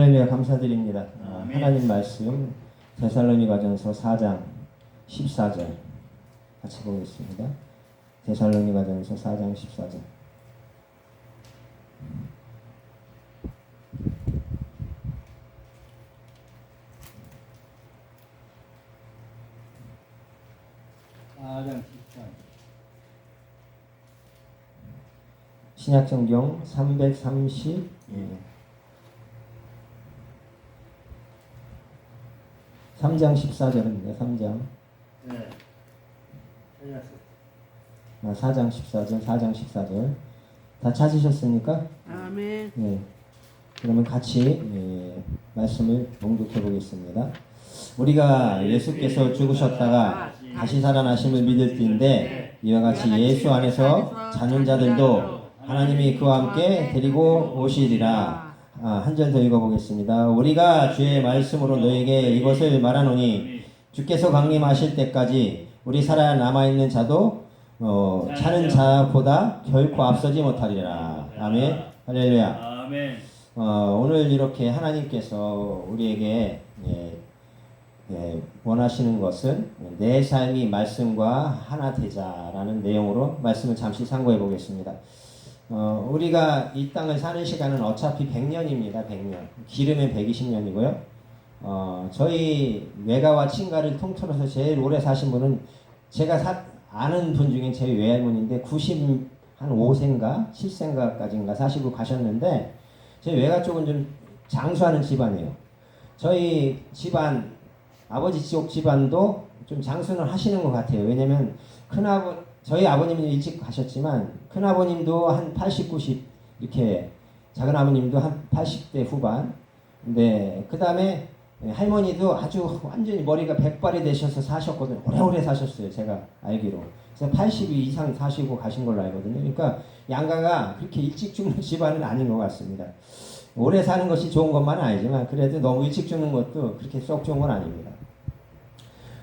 할렐루야 감사드립니다. 아. 하나님 말씀 데살로니가전서 4장 14절 같이 보겠습니다. 데살로니가전서 4장 14절. 사장 십사. 신약성경 330 예. 3장 14절입니다. 3장 네. 아, 4장 14절 4장 14절 다 찾으셨습니까? 아멘. 네. 그러면 같이 예, 말씀을 봉독해 보겠습니다. 우리가 예수께서 죽으셨다가 다시 살아나심을 믿을 때인데 이와 같이 예수 안에서 자는 자들도 하나님이 그와 함께 데리고 오시리라. 아, 한 절 더 읽어보겠습니다. 우리가 주의 말씀으로 너에게 이것을 말하노니 주께서 강림하실 때까지 우리 살아 남아 있는 자도 어, 자는 자보다 결코 앞서지 못하리라. 아멘. 할렐루야. 아멘. 어, 오늘 이렇게 하나님께서 우리에게 예, 예, 원하시는 것은 내 삶이 말씀과 하나 되자라는 내용으로 말씀을 잠시 상고해 보겠습니다. 어, 우리가 이 땅을 사는 시간은 어차피 100년입니다. 100년. 기르면 120년이고요. 어, 저희 외가와 친가를 통틀어서 제일 오래 사신 분은 제가 사- 아는 분 중에 제 외할머니인데 90, 한 5세인가 7세인가까지인가 사시고 가셨는데 저희 외가 쪽은 좀 장수하는 집안이에요. 저희 집안 아버지 쪽 집안도 좀 장수는 하시는 것 같아요. 왜냐면 큰아버 저희 아버님은 일찍 가셨지만 큰 아버님도 한 80, 90 이렇게 작은 아버님도 한 80대 후반. 근데 그 다음에 할머니도 아주 완전히 머리가 백발이 되셔서 사셨거든요. 오래오래 사셨어요. 제가 알기로. 그래서 80이 이상 사시고 가신 걸로 알거든요. 그러니까 양가가 그렇게 일찍 죽는 집안은 아닌 것 같습니다. 오래 사는 것이 좋은 것만은 아니지만 그래도 너무 일찍 죽는 것도 그렇게 썩 좋은 건 아닙니다.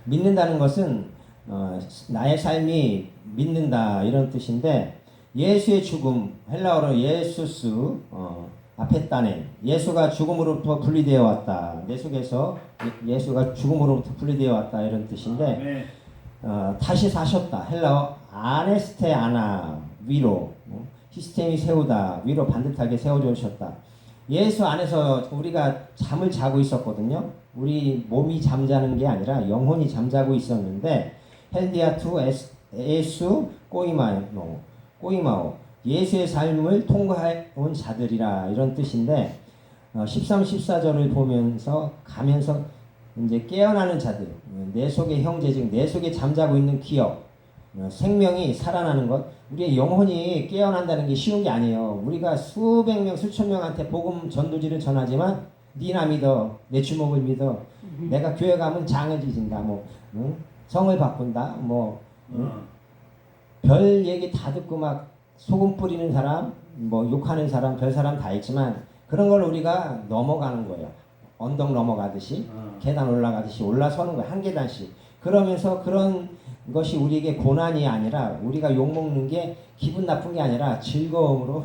믿는다는 것은 어, 나의 삶이 믿는다 이런 뜻인데 예수의 죽음 헬라어로 예수스 어, 아페타넨 예수가 죽음으로부터 분리되어 왔다 내 속에서 예- 예수가 죽음으로부터 분리되어 왔다 이런 뜻인데 아멘. 어, 다시 사셨다. 헬라어 아네스테 아나 위로 어, 시스템이 세우다 위로 반듯하게 세워주셨다. 예수 안에서 우리가 잠을 자고 있었거든요. 우리 몸이 잠자는 게 아니라 영혼이 잠자고 있었는데 헬디아투 에스, 예수 꼬이마노 꼬이마오. 예수의 삶을 통과해 온 자들이라 이런 뜻인데 어, 13, 14절을 보면서 가면서 이제 깨어나는 자들, 어, 내 속의 형제 즉 내 속에 잠자고 있는 기억, 어, 생명이 살아나는 것, 우리의 영혼이 깨어난다는 게 쉬운 게 아니에요. 우리가 수백 명, 수천 명한테 복음 전도지를 전하지만 니나 믿어, 내 주먹을 믿어, 내가 교회 가면 장을 지진다, 뭐. 응? 성을 바꾼다, 뭐 응? 어. 별 얘기 다 듣고 막 소금 뿌리는 사람, 뭐 욕하는 사람, 별 사람 다 있지만 그런 걸 우리가 넘어가는 거예요. 언덕 넘어가듯이 어. 계단 올라가듯이 올라서는 거예요. 한 계단씩. 그러면서 그런 것이 우리에게 고난이 아니라 우리가 욕먹는 게 기분 나쁜 게 아니라 즐거움으로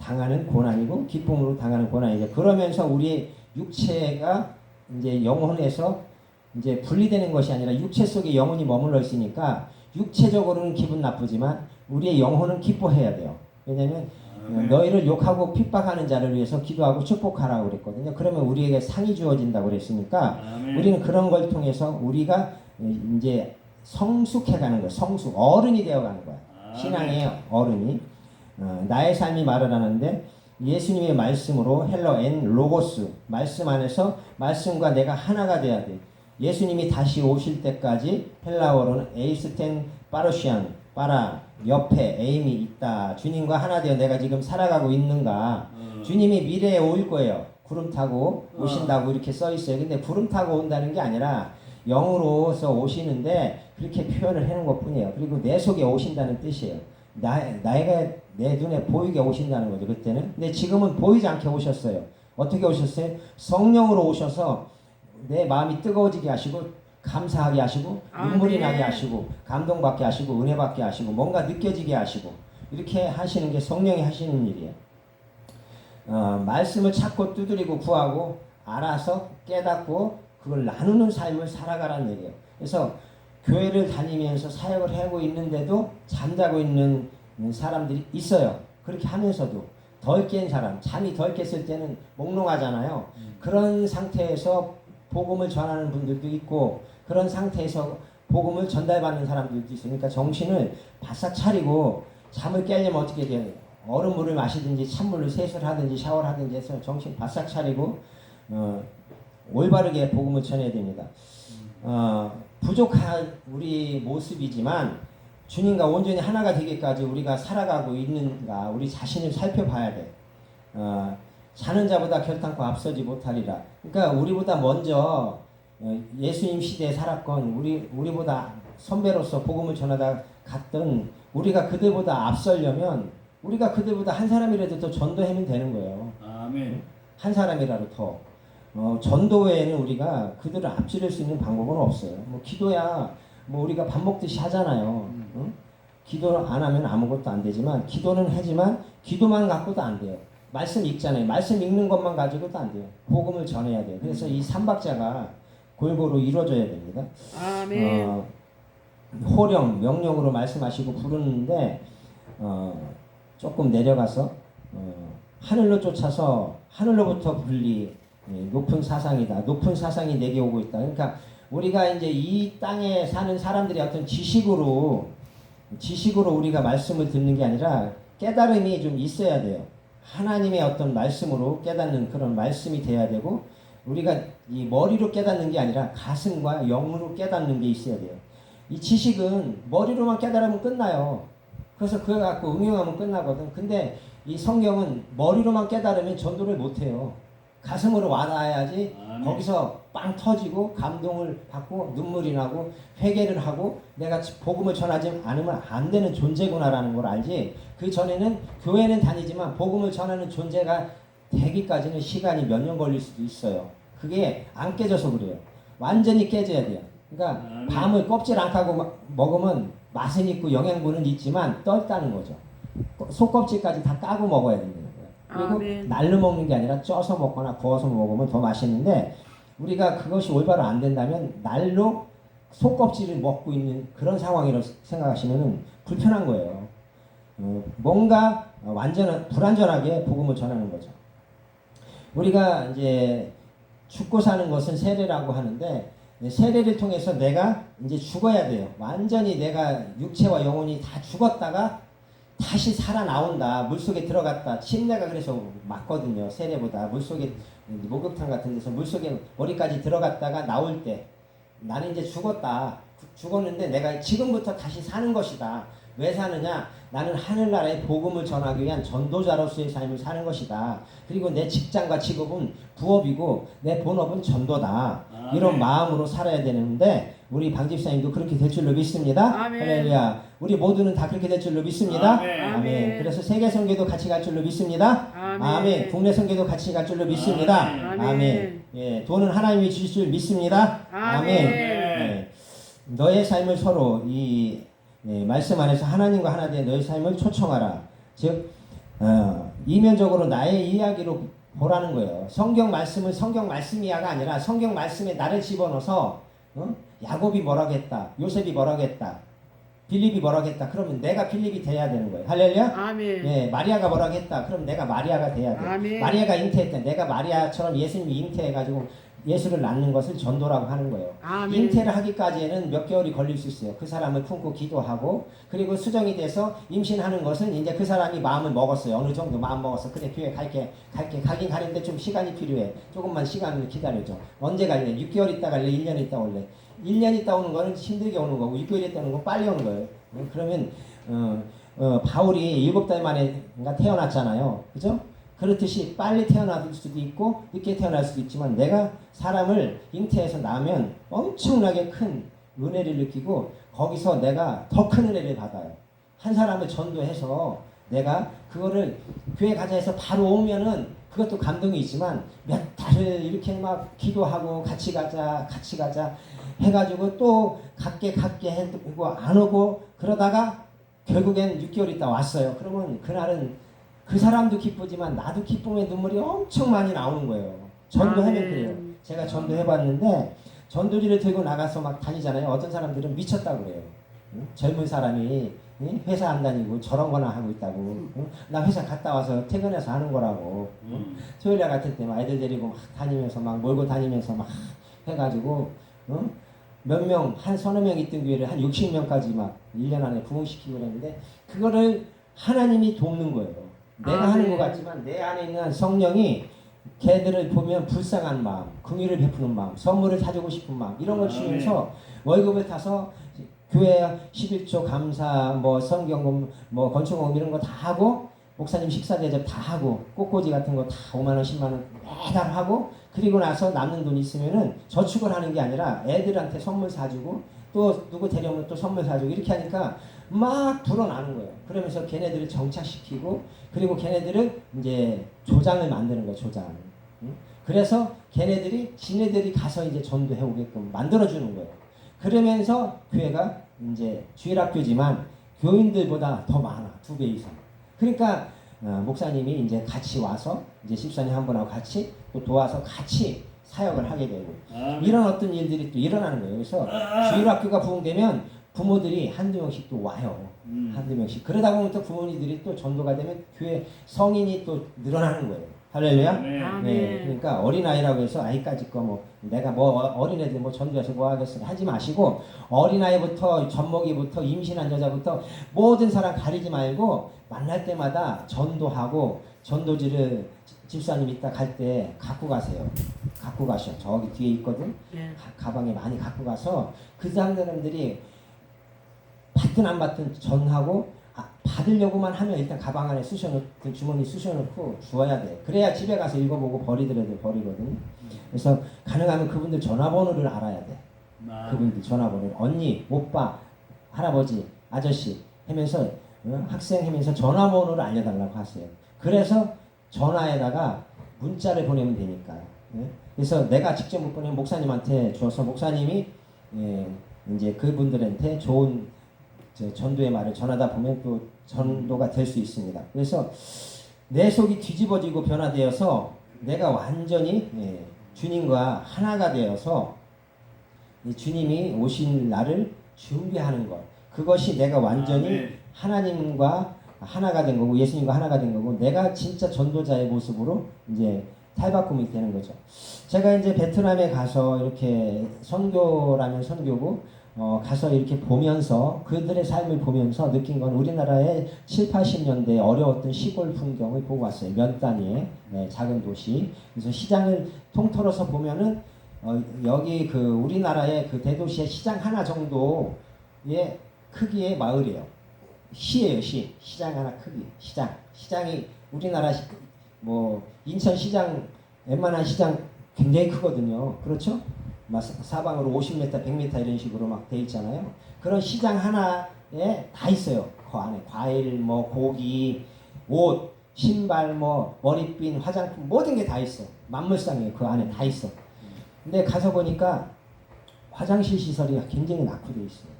당하는 고난이고 기쁨으로 당하는 고난이죠. 그러면서 우리의 육체가 이제 영혼에서 이제 분리되는 것이 아니라 육체 속에 영혼이 머물러 있으니까 육체적으로는 기분 나쁘지만 우리의 영혼은 기뻐해야 돼요. 왜냐하면 아멘. 너희를 욕하고 핍박하는 자를 위해서 기도하고 축복하라고 그랬거든요. 그러면 우리에게 상이 주어진다고 그랬으니까. 우리는 그런 걸 통해서 우리가 이제 성숙해가는 거예요. 성숙 어른이 되어가는 거야. 아멘. 신앙의 어른이 어, 나의 삶이 말을 하는데 예수님의 말씀으로 헬러 엔 로고스 말씀 안에서 말씀과 내가 하나가 돼야 돼. 예수님이 다시 오실 때까지 헬라어로는 에이스텐 파르시안 파라 옆에 에임이 있다. 주님과 하나 되어 내가 지금 살아가고 있는가? 어. 주님이 미래에 올 거예요. 구름 타고 어. 오신다고 이렇게 써 있어요. 근데 구름 타고 온다는 게 아니라 영으로서 오시는데 그렇게 표현을 해놓은 것 뿐이에요. 그리고 내 속에 오신다는 뜻이에요. 나, 나이가 내 눈에 보이게 오신다는 거죠. 그때는. 근데 지금은 보이지 않게 오셨어요. 어떻게 오셨어요? 성령으로 오셔서 내 마음이 뜨거워지게 하시고 감사하게 하시고 눈물이 아멘. 나게 하시고 감동받게 하시고 은혜 받게 하시고 뭔가 느껴지게 하시고 이렇게 하시는 게 성령이 하시는 일이에요. 어, 말씀을 찾고 두드리고 구하고 알아서 깨닫고 그걸 나누는 삶을 살아가라는 얘기예요. 그래서 교회를 다니면서 사역을 하고 있는데도 잠자고 있는 사람들이 있어요. 그렇게 하면서도 덜 깬 사람, 잠이 덜 깼을 때는 몽롱하잖아요. 그런 상태에서 복음을 전하는 분들도 있고 그런 상태에서 복음을 전달받는 사람들도 있어요. 그러니까 정신을 바싹 차리고 잠을 깨려면 어떻게 돼요? 얼음물을 마시든지 찬물로 세수를 하든지 샤워를 하든지 해서 정신 바싹 차리고 어, 올바르게 복음을 전해야 됩니다. 어, 부족한 우리 모습이지만 주님과 온전히 하나가 되기까지 우리가 살아가고 있는가 우리 자신을 살펴봐야 돼. 어, 자는 자보다 결단코 앞서지 못하리라. 그러니까 우리보다 먼저 어, 예수님 시대에 살았건 우리 우리보다 선배로서 복음을 전하다 갔던 우리가 그들보다 앞서려면 우리가 그들보다 한 사람이라도 더 전도하면 되는 거예요. 아멘. 한 사람이라도 더. 어, 전도 외에는 우리가 그들을 앞지를 수 있는 방법은 없어요. 뭐 기도야 뭐 우리가 밥 먹듯이 하잖아요. 음. 응? 기도 안 하면 아무것도 안 되지만 기도는 하지만 기도만 갖고도 안 돼요. 말씀 읽잖아요. 말씀 읽는 것만 가지고도 안 돼요. 복음을 전해야 돼요. 그래서 이 삼박자가 골고루 이루어져야 됩니다. 아멘. 어, 호령 명령으로 말씀하시고 부르는데 어, 조금 내려가서 어, 하늘로 쫓아서 하늘로부터 분리 예, 높은 사상이다. 높은 사상이 내게 오고 있다. 그러니까 우리가 이제 이 땅에 사는 사람들이 어떤 지식으로 지식으로 우리가 말씀을 듣는 게 아니라 깨달음이 좀 있어야 돼요. 하나님의 어떤 말씀으로 깨닫는 그런 말씀이 돼야 되고 우리가 이 머리로 깨닫는 게 아니라 가슴과 영으로 깨닫는 게 있어야 돼요. 이 지식은 머리로만 깨달으면 끝나요. 그래서 그거 갖고 응용하면 끝나거든. 근데 이 성경은 머리로만 깨달으면 전도를 못 해요. 가슴으로 와닿아야지 아멘. 거기서 빵 터지고 감동을 받고 눈물이 나고 회개를 하고 내가 복음을 전하지 않으면 안 되는 존재구나라는 걸 알지. 그 전에는 교회는 다니지만 복음을 전하는 존재가 되기까지는 시간이 몇 년 걸릴 수도 있어요. 그게 안 깨져서 그래요. 완전히 깨져야 돼요. 그러니까 아멘. 밤을 껍질 안 까고 마- 먹으면 맛은 있고 영양분은 있지만 떫다는 거죠. 속껍질까지 다 까고 먹어야 거예요. 그리고 아멘. 날로 먹는 게 아니라 쪄서 먹거나 구워서 먹으면 더 맛있는데 우리가 그것이 올바로 안 된다면 날로 속껍질을 먹고 있는 그런 상황이라고 생각하시면 불편한 거예요. 어, 뭔가 완전 불완전하게 복음을 전하는 거죠. 우리가 이제 죽고 사는 것은 세례라고 하는데 세례를 통해서 내가 이제 죽어야 돼요. 완전히 내가 육체와 영혼이 다 죽었다가 다시 살아나온다. 물속에 들어갔다. 침례가 그래서 맞거든요. 세례보다 물속에 목욕탕 같은 데서 물속에 머리까지 들어갔다가 나올 때 나는 이제 죽었다. 죽었는데 내가 지금부터 다시 사는 것이다. 왜 사느냐? 나는 하늘나라의 복음을 전하기 위한 전도자로서의 삶을 사는 것이다. 그리고 내 직장과 직업은 부업이고 내 본업은 전도다. 아멘. 이런 마음으로 살아야 되는데 우리 방 집사님도 그렇게 될 줄로 믿습니다. 아멘. 할렐루야. 우리 모두는 다 그렇게 될 줄로 믿습니다. 아멘. 아멘. 그래서 세계 선교도 같이 갈 줄로 믿습니다. 아멘. 국내 선교도 같이 갈 줄로 믿습니다. 아멘. 아멘. 예, 돈은 하나님이 주실 줄 믿습니다. 아멘. 예. 너의 삶을 서로 이 예, 말씀 안에서 하나님과 하나 된 너의 삶을 초청하라. 즉 어, 이면적으로 나의 이야기로 보라는 거예요. 성경 말씀은 성경 말씀이야가 아니라 성경 말씀에 나를 집어넣어서 어? 야곱이 뭐라고 했다. 요셉이 뭐라고 했다. 빌립이 뭐라고 했다. 그러면 내가 빌립이 돼야 되는 거예요. 할렐루야. 아멘. 예, 마리아가 뭐라고 했다. 그럼 내가 마리아가 돼야 돼. 아멘. 마리아가 잉태했다. 내가 마리아처럼 예수님이 잉태해가지고 예수를 낳는 것을 전도라고 하는 거예요. 아멘. 잉태를 하기까지는 몇 개월이 걸릴 수 있어요. 그 사람을 품고 기도하고 그리고 수정이 돼서 임신하는 것은 이제 그 사람이 마음을 먹었어요. 어느 정도 마음 먹었어. 그래 교회 갈게 갈게 가긴 가는데 좀 시간이 필요해. 조금만 시간을 기다려줘. 언제 갈래? 6개월 있다 갈래? 1년 있다 올래? 1년 있다 오는 거는 힘들게 오는 거고 6개월 있다 오는 건 빨리 오는 거예요. 어, 그러면 어, 어, 바울이 일곱 달 만에 태어났잖아요. 그죠? 그렇듯이 빨리 태어날 수도 있고 늦게 태어날 수도 있지만 내가 사람을 잉태해서 낳으면 엄청나게 큰 은혜를 느끼고 거기서 내가 더 큰 은혜를 받아요. 한 사람을 전도해서 내가 그거를 교회 가자 해서 바로 오면은 그것도 감동이 있지만 몇 달을 이렇게 막 기도하고 같이 가자 같이 가자 해가지고 또 갈게 갈게 해고 안 오고 그러다가 결국엔 6개월 있다 왔어요. 그러면 그날은 그 사람도 기쁘지만 나도 기쁨의 눈물이 엄청 많이 나오는 거예요. 전도하면 아, 네. 그래요. 제가 전도해봤는데 전도지를 들고 나가서 막 다니잖아요. 어떤 사람들은 미쳤다고 그래요. 응? 젊은 사람이 응? 회사 안 다니고 저런 거나 하고 있다고. 응? 나 회사 갔다 와서 퇴근해서 하는 거라고. 응? 음. 토요일 날 같은 때막 애들 데리고 막 다니면서 막 몰고 다니면서 막 해가지고 응? 몇 명, 한 서너 명 있던 교회를 한 60명까지 막 1년 안에 부흥시키고 그랬는데 그거를 하나님이 돕는 거예요. 내가 아, 하는 네. 것 같지만 내 안에 있는 성령이 걔들을 보면 불쌍한 마음, 긍휼을 베푸는 마음, 선물을 사주고 싶은 마음 이런 걸 아, 주면서 월급을 타서 교회 11조 감사, 뭐 성경금, 뭐 건축금 이런 거 다 하고 목사님 식사 대접 다 하고 꽃꽂이 같은 거 다 5만 원, 10만 원 매달 하고 그리고 나서 남는 돈 있으면은 저축을 하는 게 아니라 애들한테 선물 사주고 또 누구 데려오면 또 선물 사주고 이렇게 하니까 막 불어나는 거예요. 그러면서 걔네들을 정착시키고 그리고 걔네들을 이제 조장을 만드는 거예요. 조장. 응? 그래서 걔네들이 지네들이 가서 이제 전도해 오게끔 만들어 주는 거예요. 그러면서 교회가 이제 주일학교지만 교인들보다 더 많아 두 배 이상. 그러니까 어, 목사님이 이제 같이 와서 이제 집사님 한 분하고 같이 또 도와서 같이 사역을 하게 되고 아멘. 이런 어떤 일들이 또 일어나는 거예요. 그래서 주일학교가 부흥되면 부모들이 한두 명씩 또 와요. 음. 한두 명씩. 그러다 보면 또 부모님들이 또 전도가 되면 교회 성인이 또 늘어나는 거예요. 할렐루야. 아멘. 아, 네, 네. 그러니까 어린아이라고 해서 아이까지 거 뭐 내가 뭐 어- 어린애들 뭐 전도해서 뭐 하겠어 하지 마시고 어린아이부터 젖먹이부터 임신한 여자부터 모든 사람 가리지 말고 만날 때마다 전도하고 전도지를 지- 집사님 이따 갈 때 갖고 가세요. 갖고 가셔. 저기 뒤에 있거든. 네. 가- 가방에 많이 갖고 가서 그 사람들이 받든 안 받든 전하고 아, 받으려고만 하면 일단 가방 안에 쑤셔놓고 주머니 쑤셔놓고 주어야 돼. 그래야 집에 가서 읽어보고 버리더라도 버리거든. 그래서 가능하면 그분들 전화번호를 알아야 돼. 아, 그분들 전화번호 언니, 오빠, 할아버지, 아저씨 하면서 어, 학생 하면서 전화번호를 알려달라고 하세요. 그래서 전화에다가 문자를 보내면 되니까. 예? 그래서 내가 직접 못 보내면 목사님한테 줘서 목사님이 예, 이제 그분들한테 좋은 저 전도의 말을 전하다 보면 또 전도가 될 수 있습니다. 그래서 내 속이 뒤집어지고 변화되어서 내가 완전히 예, 주님과 하나가 되어서 이 주님이 오신 날을 준비하는 것. 그것이 내가 완전히 아멘. 하나님과 하나가 된 거고 예수님과 하나가 된 거고 내가 진짜 전도자의 모습으로 이제 탈바꿈이 되는 거죠. 제가 이제 베트남에 가서 이렇게 선교라면 선교고 어, 가서 이렇게 보면서 그들의 삶을 보면서 느낀 건 우리나라의 7, 80년대 어려웠던 시골 풍경을 보고 왔어요. 몇 단위의 네, 작은 도시. 그래서 시장을 통틀어서 보면은 어, 여기 그 우리나라의 그 대도시의 시장 하나 정도의 크기의 마을이에요. 시예요, 시. 시장 하나 크기. 시장. 시장이 우리나라 시, 뭐 인천 시장 웬만한 시장 굉장히 크거든요. 그렇죠? 막 사- 사방으로 50m, 100m 이런 식으로 막 돼 있잖아요. 그런 시장 하나에 다 있어요. 그 안에 과일, 뭐 고기, 옷, 신발, 뭐 머리핀, 화장품 모든 게 다 있어. 만물상이에요. 그 안에 다 있어. 근데 가서 보니까 화장실 시설이 굉장히 낙후돼 있어요.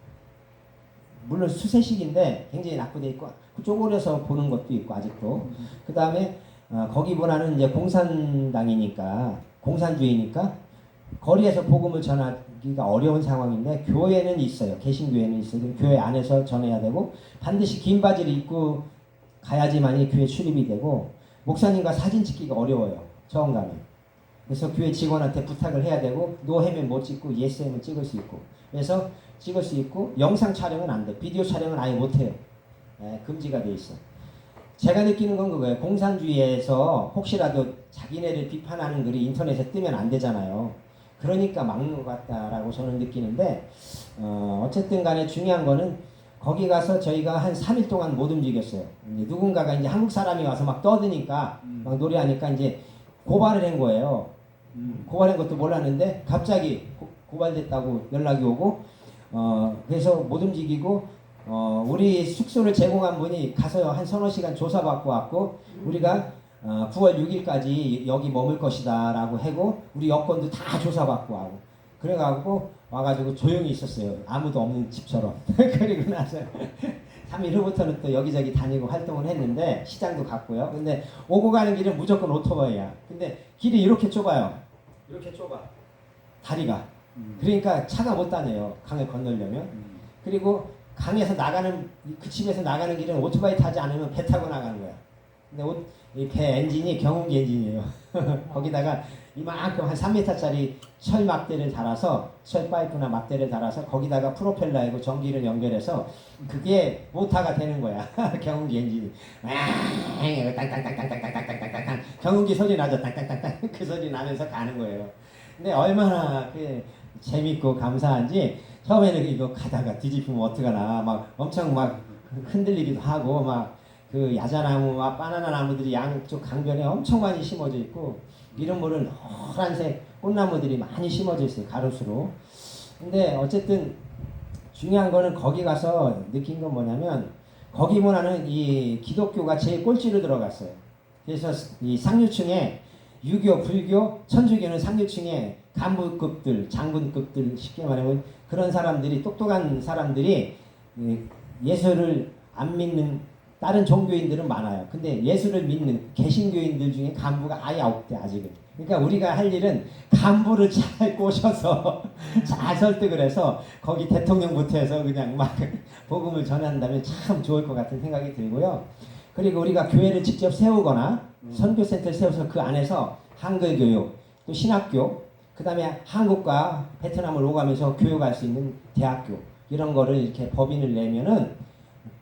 물론 수세식인데 굉장히 낙후돼 있고 쪼그려서 보는 것도 있고 아직도. 그 다음에 어, 거기 보나는 이제 공산당이니까 공산주의니까 거리에서 복음을 전하기가 어려운 상황인데 교회는 있어요. 개신교회는 있어요. 교회 안에서 전해야 되고 반드시 긴 바지를 입고 가야지만이 교회 출입이 되고 목사님과 사진 찍기가 어려워요. 처음 가면. 그래서 교회 직원한테 부탁을 해야 되고 노해면 못 찍고 예스하면 찍을 수 있고 그래서 찍을 수 있고 영상 촬영은 안 돼. 비디오 촬영은 아예 못 해요. 예, 금지가 돼 있어. 제가 느끼는 건 그거예요. 공산주의에서 혹시라도 자기네를 비판하는 글이 인터넷에 뜨면 안 되잖아요. 그러니까 막는 것 같다라고 저는 느끼는데 어, 어쨌든 간에 중요한 거는 거기 가서 저희가 한 3일 동안 못 움직였어요. 이제 누군가가 이제 한국 사람이 와서 막 떠드니까 음. 막 노래하니까 이제 고발을 한 거예요. 음. 고발한 것도 몰랐는데 갑자기 고, 고발됐다고 연락이 오고 어 그래서 못 움직이고 어 우리 숙소를 제공한 분이 가서 한 서너 시간 조사받고 왔고 우리가 어 9월 6일까지 여기 머물 것이다 라고 하고 우리 여권도 다 조사받고 하고 그래가지고 와가지고 조용히 있었어요 아무도 없는 집처럼 그리고 나서 3일 후부터는 또 여기저기 다니고 활동을 했는데 시장도 갔고요. 근데 오고 가는 길은 무조건 오토바이야. 근데 길이 이렇게 좁아요. 이렇게 좁아. 다리가. 음. 그러니까 차가 못 다녀요. 강을 건너려면. 음. 그리고 강에서 나가는 그 집에서 나가는 길은 오토바이 타지 않으면 배 타고 나가는 거야. 근데 이 배 엔진이 경운기 엔진이에요. 거기다가 이만큼 한 3m짜리 철 막대를 달아서 철 파이프나 막대를 달아서 거기다가 프로펠러이고 전기를 연결해서 그게 모터가 되는 거야. 경운기 엔진이. 땅땅땅땅땅땅땅땅땅땅땅 경운기 소리 나죠. 땅땅땅땅 그 소리 나면서 가는 거예요. 근데 얼마나 그 재밌고 감사한지 처음에는 이거 가다가 뒤집히면 어떡하나 막 엄청 막 흔들리기도 하고 막 그 야자나무와 바나나 나무들이 양쪽 강변에 엄청 많이 심어져 있고 이런 모를 노란색 꽃나무들이 많이 심어져 있어요 가로수로. 근데 어쨌든 중요한 거는 거기 가서 느낀 건 뭐냐면 거기 문화는 이 기독교가 제일 꼴찌로 들어갔어요. 그래서 이 상류층에 유교, 불교, 천주교는 상류층에 간부급들, 장군급들 쉽게 말하면 그런 사람들이 똑똑한 사람들이 이 예수를 안 믿는 다른 종교인들은 많아요. 근데 예수를 믿는 개신교인들 중에 간부가 아예 없대 아직은. 그러니까 우리가 할 일은 간부를 잘 꼬셔서 잘 설득을 해서 거기 대통령부터 해서 그냥 막 복음을 전한다면 참 좋을 것 같은 생각이 들고요. 그리고 우리가 교회를 직접 세우거나 선교센터를 세워서 그 안에서 한글 교육, 또 신학교, 그 다음에 한국과 베트남을 오가면서 교육할 수 있는 대학교 이런 거를 이렇게 법인을 내면은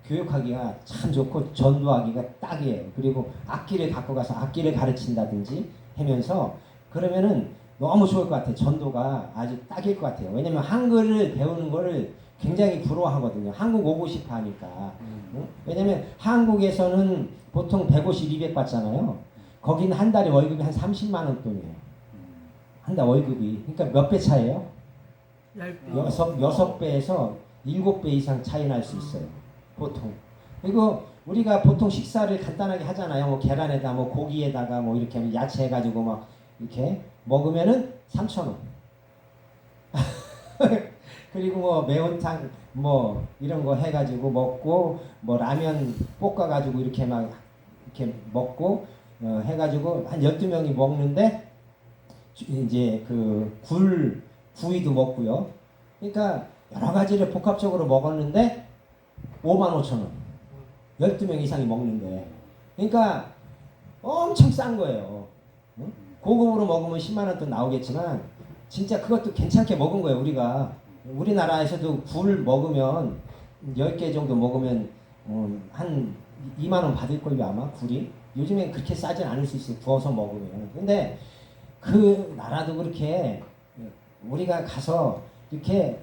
교육하기가 참 좋고 전도하기가 딱이에요. 그리고 악기를 갖고 가서 악기를 가르친다든지 하면서 그러면은 너무 좋을 것 같아요. 전도가 아주 딱일 것 같아요. 왜냐면 한글을 배우는 거를 굉장히 부러워하거든요. 한국 오고 싶어 하니까. 응? 왜냐면 한국에서는 보통 150, 200 받잖아요. 거기는 한 달에 월급이 한 30만 원 돈이에요. 한 달 월급이. 그러니까 몇 배 차이에요? 여섯, 여섯 배에서 일곱 배 이상 차이 날 수 있어요. 보통. 그리고 우리가 보통 식사를 간단하게 하잖아요. 뭐 계란에다 뭐 고기에다가 뭐 이렇게 야채 해가지고 막 이렇게 먹으면은 3천 원. 그리고 뭐 매운탕 뭐 이런 거 해가지고 먹고 뭐 라면 볶아가지고 이렇게 막 이렇게 먹고 어, 해가지고 한 12명이 먹는데 주- 이제 그 굴 구이도 먹고요. 그러니까 여러 가지를 복합적으로 먹었는데 5만 5천 원. 12명 이상이 먹는데. 그러니까 엄청 싼 거예요. 응? 고급으로 먹으면 10만 원돈 나오겠지만 진짜 그것도 괜찮게 먹은 거예요, 우리가. 우리나라에서도 굴 먹으면 10개 정도 먹으면 음, 한 2만 원 받을 걸요, 아마 굴이. 요즘엔 그렇게 싸진 않을 수 있어요. 구워서 먹으면. 근데 그 나라도 그렇게 우리가 가서 이렇게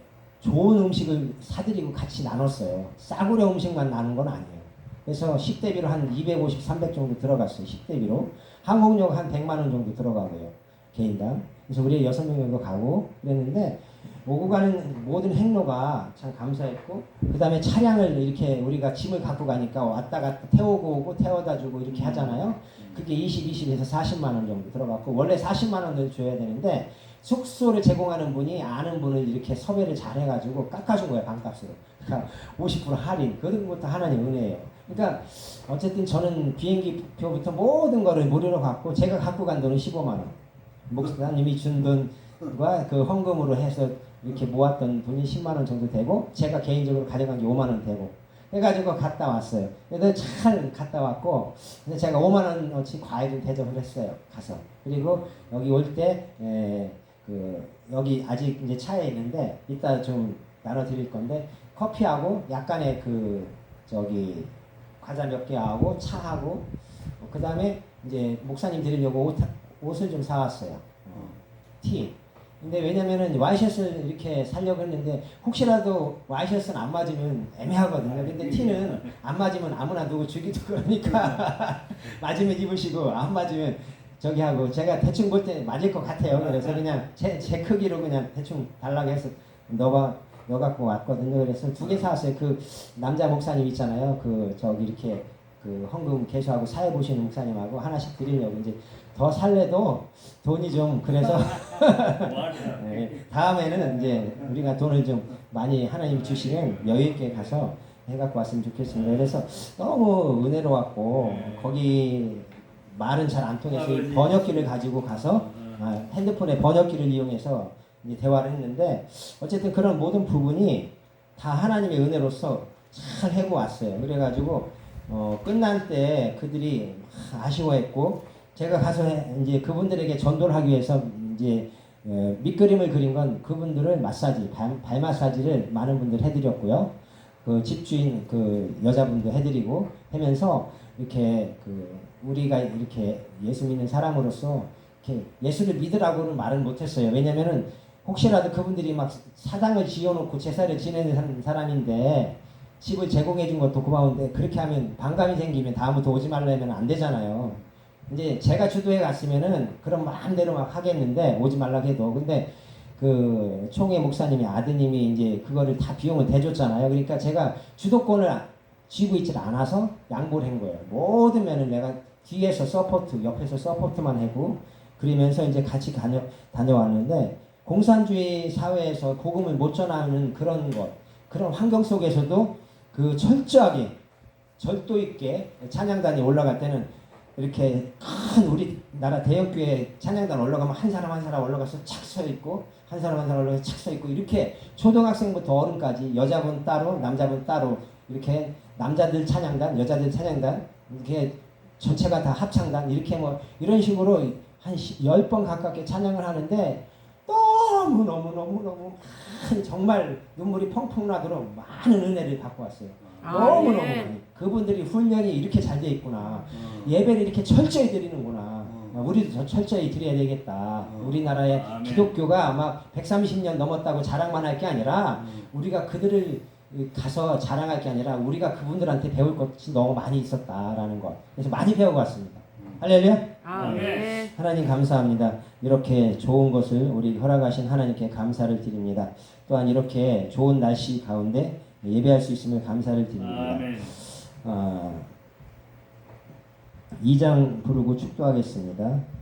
좋은 음식을 사드리고 같이 나눴어요. 싸구려 음식만 나눈 건 아니에요. 그래서 10대비로 한 250, 300 정도 들어갔어요. 10대비로. 항공료가 한 100만 원 정도 들어가고요. 개인당. 그래서 우리 여섯 명 정도 가고 그랬는데 오고 가는 모든 행로가 참 감사했고 그 다음에 차량을 이렇게 우리가 짐을 갖고 가니까 왔다 갔다 태우고 오고 태워다 주고 이렇게 하잖아요. 그게 20, 20에서 40만 원 정도 들어갔고 원래 40만 원을 줘야 되는데 숙소를 제공하는 분이 아는 분을 이렇게 섭외를 잘 해가지고 깎아준 거예요 반값으로 그러니까 50% 할인 그런 것도 하나님 은혜예요 그러니까 어쨌든 저는 비행기 표부터 모든 거를 무료로 받고 제가 갖고 간 돈은 15만 원 목사님이 준 돈과 그 헌금으로 해서 이렇게 모았던 돈이 10만 원 정도 되고 제가 개인적으로 가져간 게 5만 원 되고 해가지고 갔다 왔어요. 그래서 잘 갔다 왔고 근데 제가 5만 원어치 과일을 대접을 했어요. 가서 그리고 여기 올 때 그 여기 아직 이제 차에 있는데 이따 좀 나눠드릴 건데 커피하고 약간의 그 저기 과자 몇 개 하고 차하고 그 다음에 이제 목사님 드리려고 옷, 옷을 좀 사왔어요. 어, 티. 근데 왜냐면은 와이셔츠를 이렇게 살려고 했는데 혹시라도 와이셔츠는 안 맞으면 애매하거든요. 근데 티는 안 맞으면 아무나 누구 주기도 그러니까 맞으면 입으시고 안 맞으면 저기 하고 제가 대충 볼 때 맞을 것 같아요. 그래서 그냥 제, 제 크기로 그냥 대충 달라고 해서 너가 너 갖고 왔거든요. 그래서 두 개 사왔어요. 그 남자 목사님 있잖아요. 그 저기 이렇게 그 헌금 개수하고 사회 보시는 목사님하고 하나씩 드리려고 이제 더 살래도 돈이 좀 그래서 네, 다음에는 이제 우리가 돈을 좀 많이 하나님 주시면 여유 있게 가서 해갖고 왔으면 좋겠습니다. 그래서 너무 은혜로웠고 네. 거기 말은 잘 안 통해서 이 아버지. 번역기를 가지고 가서 음. 아, 핸드폰에 번역기를 이용해서 대화를 했는데 어쨌든 그런 모든 부분이 다 하나님의 은혜로서 잘 해고 왔어요. 그래가지고 어, 끝난 때 그들이 막 아쉬워했고 제가 가서 해- 이제 그분들에게 전도를 하기 위해서 이제 어, 밑그림을 그린 건 그분들을 마사지 발, 발 마사지를 많은 분들 해드렸고요. 그 집주인 그 여자분도 해드리고 하면서 이렇게 그 우리가 이렇게 예수 믿는 사람으로서 이렇게 예수를 믿으라고는 말을 못했어요. 왜냐면은 혹시라도 그분들이 막 사당을 지어놓고 제사를 지내는 사- 사람인데 집을 제공해 준 것도 고마운데 그렇게 하면 반감이 생기면 다음부터 오지 말라면 안 되잖아요. 이제 제가 주도해 갔으면은 그런 마음대로 막 하겠는데 오지 말라고 해도 근데 그 총회 목사님이 아드님이 이제 그거를 다 비용을 대줬잖아요. 그러니까 제가 주도권을 쥐고 있질 않아서 양보를 한 거예요. 모든 면을 내가 뒤에서 서포트, 옆에서 서포트만 하고 그러면서 이제 같이 다녀, 다녀왔는데 공산주의 사회에서 복음을 못 전하는 그런 것, 그런 환경 속에서도 그 철저하게 절도 있게 찬양단이 올라갈 때는 이렇게 큰 우리나라 대형교회 찬양단 올라가면 한 사람 한 사람 올라가서 착서 있고 한 사람 한 사람 올라가서 착서 있고 이렇게 초등학생부터 어른까지 여자분 따로 남자분 따로 이렇게 남자들 찬양단 여자들 찬양단 이렇게 전체가 다 합창단 이렇게 뭐 이런 식으로 한열번 가깝게 찬양을 하는데 너무 너무 너무 너무 많은 정말 눈물이 펑펑 나도록 많은 은혜를 받고 왔어요. 아, 너무 너무 예. 많이. 그분들이 훈련이 이렇게 잘 돼 있구나. 음. 예배를 이렇게 철저히 드리는구나. 음. 어, 우리도 더 철저히 드려야 되겠다. 음. 우리나라의 아멘. 기독교가 막 130년 넘었다고 자랑만 할 게 아니라 음. 우리가 그들을 가서 자랑할 게 아니라 우리가 그분들한테 배울 것이 너무 많이 있었다라는 것. 그래서 많이 배우고 왔습니다. 음. 할렐루야. 아, 네. 하나님 감사합니다. 이렇게 좋은 것을 우리 허락하신 하나님께 감사를 드립니다. 또한 이렇게 좋은 날씨 가운데 예배할 수 있음을 감사를 드립니다. 아멘. 아, 2장 부르고 축도하겠습니다.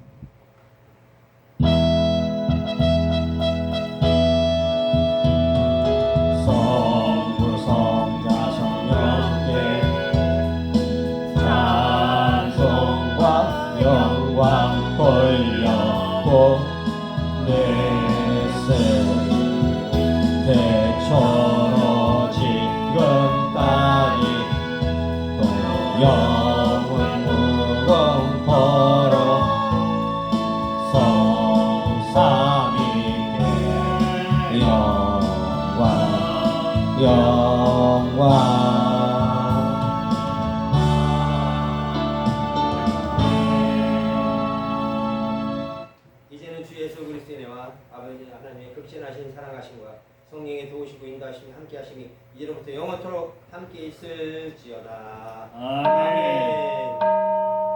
하신 사랑하심과 성령의 도우시고 인도하심이 함께하심이 이제로부터 영원토록 함께 있을지어다. 아멘. 아멘.